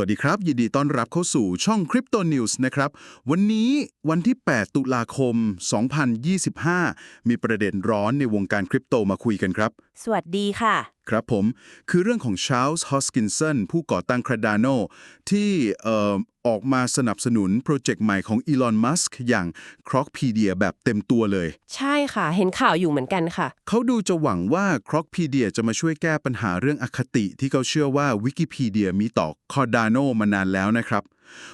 วัสดีครับ ยินดีต้อนรับเข้าสู่ช่อง Crypto News นะครับ วันนี้วันที่ 8 ตุลาคม 2025 มีประเด็นร้อนในวงการคริปโตมาคุยกันครับ สวัสดีค่ะ ครับผม คือเรื่องของ Charles Hoskinson ผู้ก่อตั้ง Cardano ที่เอ่อออกมาสนับสนุนโปรเจกต์ใหม่ของ Elon Musk อย่าง Crocpedia แบบเต็มตัวเลย ใช่ค่ะ เห็นข่าวอยู่เหมือนกันค่ะ เขาดูจะหวังว่า Crocpedia จะมาช่วยแก้ปัญหาเรื่องอคติที่เขาเชื่อว่า Wikipedia มีต่อ Cardano มานานแล้วนะครับ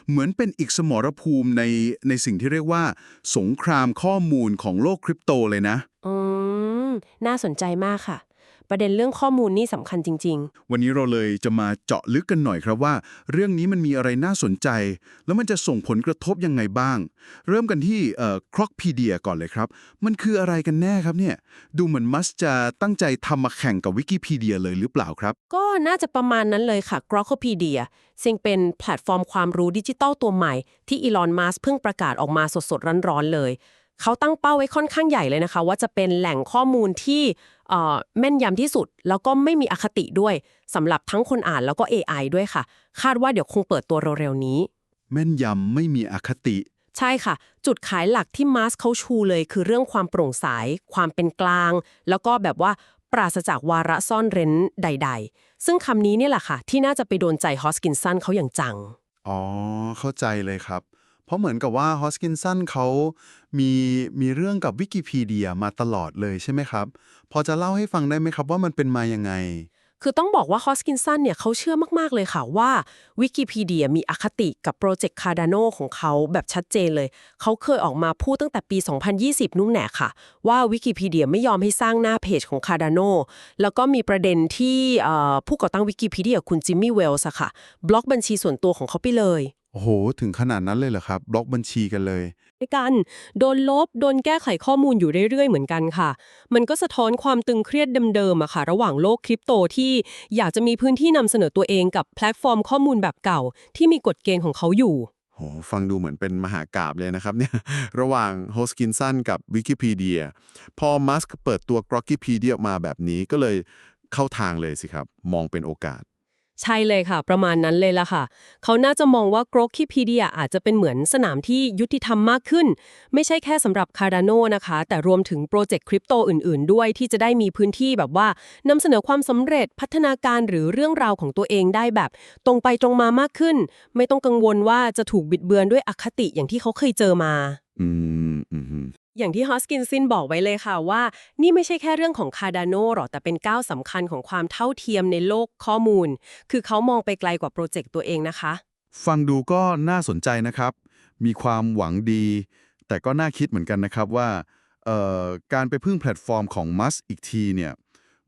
เหมือนเป็นอีกสมรภูมิในในสิ่งที่เรียกว่า สงครามข้อมูลของโลกคริปโตเลยนะ อืม น่าสนใจมากค่ะ ประเด็นเรื่องข้อมูลนี่สำคัญจริง วันนี้เราเลยจะมาเจาะลึกกันหน่อยครับว่า เรื่องนี้มันมีอะไรน่าสนใจ แล้วมันจะส่งผลกระทบยังไงบ้าง เริ่มกันที่เอ่อ Crocpedia ก่อนเลยครับ มันคืออะไรกันแน่ครับเนี่ย ดูเหมือนมัสจะตั้งใจทำมาแข่งกับวิกิพีเดียเลยหรือเปล่าครับ ๆ ก็น่าจะประมาณนั้นเลยค่ะ Grokkopedia ซึ่งเป็นแพลตฟอร์มความรู้ดิจิตัลตัวใหม่ ที่อีลอนมัสเพิ่งประกาศออกมาสดๆ ร้อนๆเลย เขาตั้งเป้าไว้ค่อนข้างใหญ่เลยนะคะ ว่าจะเป็นแหล่งข้อมูลที่เอ่อ แม่นยำที่สุด แล้วก็ไม่มีอคติด้วยสำหรับทั้งคนอ่านแล้วก็ AI ด้วยค่ะ คาดว่าเดี๋ยวคงเปิดตัวเร็วๆนี้ แม่นยำไม่มีอคติ ใช่ค่ะ จุดขายหลักที่มาสเขาชูเลย คือเรื่องความโปร่งใสความเป็นกลาง แล้วก็แบบว่าปราศจากวาระซ่อนเร้นใด ๆ ซึ่งคำนี้เนี่ยแหละค่ะ ที่น่าจะไปโดนใจฮอสกินสันเขาอย่างจัง อ๋อ เข้าใจเลยครับ เพราะเหมือนกับว่าฮอสกินสันเขามีมีเรื่องกับวิกิพีเดียมาตลอดเลยใช่ไหมครับ พอจะเล่าให้ฟังได้ไหมครับว่ามันเป็นมายังไง คือต้องบอกว่าฮอสกินสันเนี่ยเขาเชื่อมาก ๆ เลยค่ะว่าวิกิพีเดียมีอคติกับโปรเจกต์คาร์ดาโนของเขาแบบชัดเจนเลย เขาเคยออกมาพูดตั้งแต่ปี 2020นู่นแหละค่ะ ว่าวิกิพีเดียไม่ยอมให้สร้างหน้าเพจของคาร์ดาโนแล้วก็มีประเด็นที่ผู้ก่อตั้งวิกิพีเดียคุณจิมมี่เวลส์ค่ะบล็อกบัญชีส่วนตัวของเขาไปเลย โอ้โห ถึงขนาดนั้นเลยเหรอครับ บล็อกบัญชีกันเลย ด้วยกัน โดนลบ โดนแก้ไขข้อมูลอยู่เรื่อยๆ เหมือนกันค่ะ มันก็สะท้อนความตึงเครียดเดิมๆอะค่ะ ระหว่างโลกคริปโตที่อยากจะมีพื้นที่นำเสนอตัวเองกับแพลตฟอร์มข้อมูลแบบเก่า ที่มีกฎเกณฑ์ของเขาอยู่ โห ฟังดูเหมือนเป็นมหากาบเลยนะครับเนี่ย ระหว่างโฮสกินสันกับวิกิพีเดียพอมัสก์เปิดตัว g r o k ก p e d i a ออกมาแบบนี้ก็เลยเข้าทางเลยสิครับ มองเป็นโอกาส ใช่เลยค่ะ ประมาณนั้นเลยล่ะค่ะ เขาน่าจะมองว่า g r o k ก p e d i a อาจจะเป็นเหมือนสนามที่ยุติธรรมมากขึ้น ไม่ใช่แค่สำหรับ Cardano นะคะ แต่รวมถึงโปรเจกต์คริปโตอื่นๆ ด้วยที่จะได้มีพื้นที่แบบว่านำเสนอความสำเร็จพัฒนาการหรือเรื่องราวของตัวเองได้แบบ ตรงไปตรงมามากขึ้น ไม่ต้องกังวลว่าจะถูกบิดเบือนด้วยอคติอย่างที่เขาเคยเจอมา อืม อย่างที่ฮอสกินซินบอกไว้เลยค่ะว่า นี่ไม่ใช่แค่เรื่องของคาร์ดาโนหรอกแต่เป็นก้าวสำคัญของความเท่าเทียมในโลกข้อมูล คือเขามองไปไกลกว่าโปรเจกต์ตัวเองนะคะ ฟังดูก็น่าสนใจนะครับ มีความหวังดี แต่ก็น่าคิดเหมือนกันนะครับว่าเอ่อการไปพึ่งแพลตฟอร์มของมัสอีกทีเนี่ย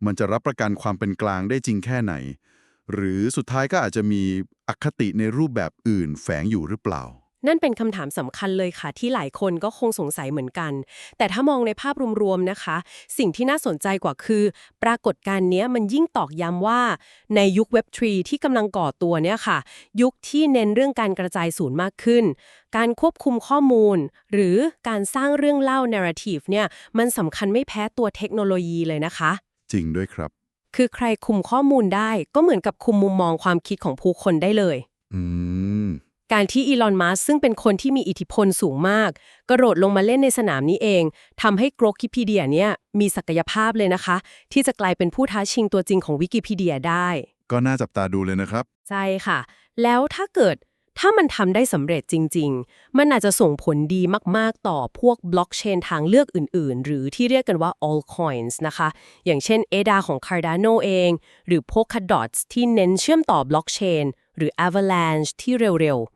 มันจะรับประกันความเป็นกลางได้จริงแค่ไหน หรือสุดท้ายก็อาจจะมีอคติในรูปแบบอื่นแฝงอยู่หรือเปล่า นั่นเป็นคำถามสำคัญเลยค่ะ ที่หลายคนก็คงสงสัยเหมือนกัน แต่ถ้ามองในภาพรวมๆนะคะ สิ่งที่น่าสนใจกว่าคือ ปรากฏการณ์เนี้ยมันยิ่งตอกย้ำว่า ในยุค Web3 ที่กำลังก่อตัวเนี่ยค่ะ ยุคที่เน้นเรื่องการกระจายศูนย์มากขึ้น การควบคุมข้อมูล หรือการสร้างเรื่องเล่า narrative เนี่ยมันสำคัญไม่แพ้ตัวเทคโนโลยีเลยนะคะ จริงด้วยครับ คือใครคุมข้อมูลได้ก็เหมือนกับคุมมุมมองความคิดของผู้คนได้เลย อืม การที่อีลอนมัสซึ่งเป็นคนที่มีอิทธิพลสูงมาก กระโดดลงมาเล่นในสนามนี้เองทำให้โกรกิพีเดียเนี่ยมีศักยภาพเลยนะคะ ที่จะกลายเป็นผู้ท้าชิงตัวจริงของวิกิพีเดียได้ ก็น่าจับตาดูเลยนะครับ ใช่ค่ะ แล้วถ้าเกิดถ้ามันทำได้สำเร็จจริง ๆ มันอาจจะส่งผลดีมาก ๆ ต่อพวกบล็อกเชนทางเลือกอื่น ๆ หรือที่เรียกกันว่า altcoins นะคะ อย่างเช่น ADA ของ Cardano เอง หรือ Polkadot ที่เน้นเชื่อมต่อบล็อกเชนหรือ Avalanche ที่เร็ว ๆ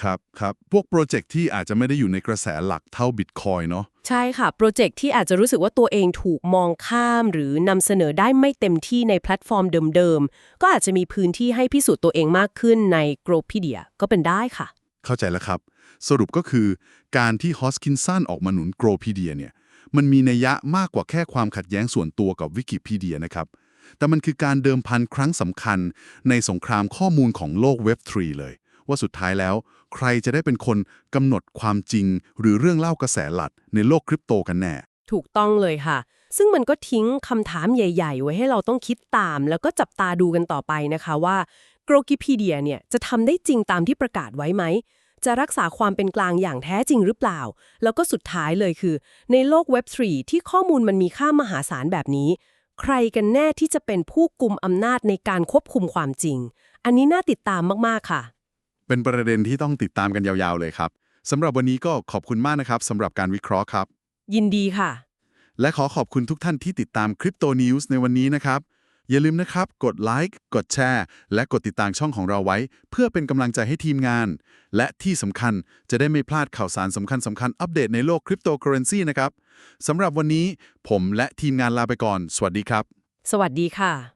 ครับครับพวกโปรเจกต์ที่อาจจะไม่ได้อยู่ในกระแสหลักเท่าบิตคอยเนาะใช่ค่ะ โปรเจกต์ที่อาจจะรู้สึกว่าตัวเองถูกมองข้ามหรือนำเสนอได้ไม่เต็มที่ในแพลตฟอร์มเดิมๆ ก็อาจจะมีพื้นที่ให้พิสูจน์ตัวเองมากขึ้นใน g r o p e d i a ก็เป็นได้ค่ะ เข้าใจแล้วครับ สรุปก็คือ การที่ฮอสกินสันออกมาหนุนโกรพีเดียเนี่ยมันมีนัยยะมากกว่าแค่ความขัดแย้งส่วนตัวกับวิกิพีเดียนะครับแต่มันคือการเดิมพันครั้งสำคัญในสงครามข้อมูลของโลกเว็บ3เลย ว่าสุดท้ายแล้ว ใครจะได้เป็นคนกำหนดความจริง หรือเรื่องเล่ากระแสหลักในโลกคริปโตกันแน่ ถูกต้องเลยค่ะ ซึ่งมันก็ทิ้งคำถามใหญ่ ๆ ไว้ให้เราต้องคิดตาม แล้วก็จับตาดูกันต่อไปนะคะว่าโกรกิพีเดียเนี่ยจะทำได้จริงตามที่ประกาศไว้ไหมจะรักษาความเป็นกลางอย่างแท้จริงหรือเปล่า แล้วก็สุดท้ายเลยคือ ในโลกเว็บ3ที่ข้อมูลมันมีค่ามหาศาลแบบนี้ ใครกันแน่ที่จะเป็นผู้กลุ่มอำนาจในการควบคุมความจริง อันนี้น่าติดตามมาก ๆ ค่ะ เป็นประเด็นที่ต้องติดตามกันยาวๆเลยครับสำหรับวันนี้ก็ขอบคุณมากนะครับสำหรับการวิเคราะห์ครับ ยินดีค่ะ และขอขอบคุณทุกท่านที่ติดตามคริปโตนิวส์ในวันนี้นะครับ อย่าลืมนะครับ กดไลค์กดแชร์และกดติดตามช่องของเราไว้ เพื่อเป็นกำลังใจให้ทีมงาน และที่สำคัญจะได้ไม่พลาดข่าวสารสำคัญสำคัญอัปเดตในโลกคริปโตเคอเรนซีนะครับสำหรับวันนี้ผมและทีมงานลาไปก่อน สวัสดีครับ สวัสดีค่ะ